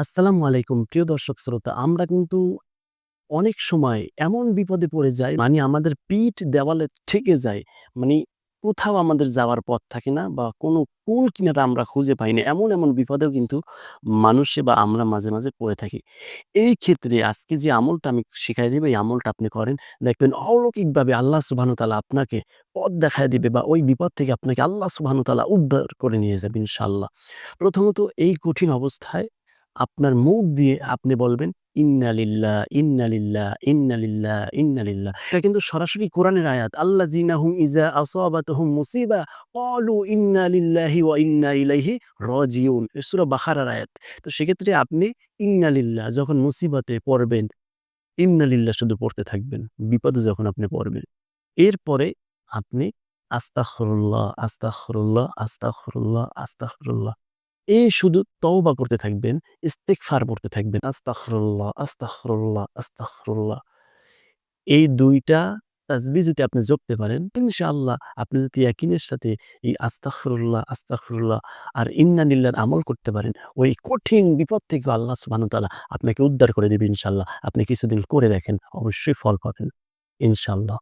আসসালামু আলাইকুম প্রিয় দর্শক শ্রোতা। আমরা কিন্তু অনেক সময় এমন বিপদে পড়ে যাই মানে আমাদের পিঠ দেওয়ালে ঠেকে যায়। মানে কোথাও আমাদের যাওয়ার পথ থাকে না বা কোনো কুল কিনারা আমরা খুঁজে পাই না। এমন, এমন বিপদেও কিন্তু মানুষে বা আমরা মাঝে, মাঝে পড়ে থাকি। এই ক্ষেত্রে আজকে যে আমলটা আমি শিখাই দিব এই আমলটা আপনি করেন। দেখবেন অলৌকিকভাবে আল্লাহ তাআলা আপনাকে পথ দেখায় দিবে বা ওই বিপদ থেকে আপনাকে আল্লাহ তাআলা উদ্ধার করে নিয়ে যাবে ইনশাল্লাহ প্রথমত এই কঠিন অবস্থায় আপনার মুখ দিয়ে আপনি বলবেন ইন্না লিল্লাহ, ইন্না লিল্লাহ, ইন্না লিল্লাহ, ইন্না লিল্লাহ। এটা কিন্তু সরাসরি কোরআনের আয়াত। আল্লাযিনা হুম ইযা আসাবাতুহুম মুসিবা ক্বালু ইন্না লিল্লাহি ওয়া ইন্না ইলাইহি রাজিউন। সূরা আয়াত। তো সেক্ষেত্রে আপনি ইন্না লিল্লাহ যখন মুসিবাতে পড়বেন, ইন্না লিল্লাহ শুধু পড়তে থাকবেন। বিপদে যখন আপনি পড়বেন। এরপরে আপনি আস্তাগফিরুল্লাহ, আস্তাগফিরুল্লাহ, আস্তাগফিরুল্লাহ, আস্তাগফিরুল্লাহ। এই শুধু তওবা করতে থাকবেন, ইস্তেগফার করতে থাকবেন। আস্তাগফিরুল্লাহ, আস্তাগফিরুল্লাহ, আস্তাগফিরুল্লাহ। এই দুইটা তাজবি যদি আপনি জপতে পারেন, ইনশাআল্লাহ আপনি যদি ইয়াকিনের সাথে এই আস্তাগফিরুল্লাহ, আস্তাগফিরুল্লাহ আর ইন্না লিল্লাহর আমল করতে পারেন, ওই কঠিন বিপদ থেকে আল্লাহ তাআলা আপনাকে উদ্ধার করে দিবে ইনশাআল্লাহ। আপনি কিছুদিন করে দেখেন, অবশ্যই ফল পাবেন। ইনশাআল্লাহ।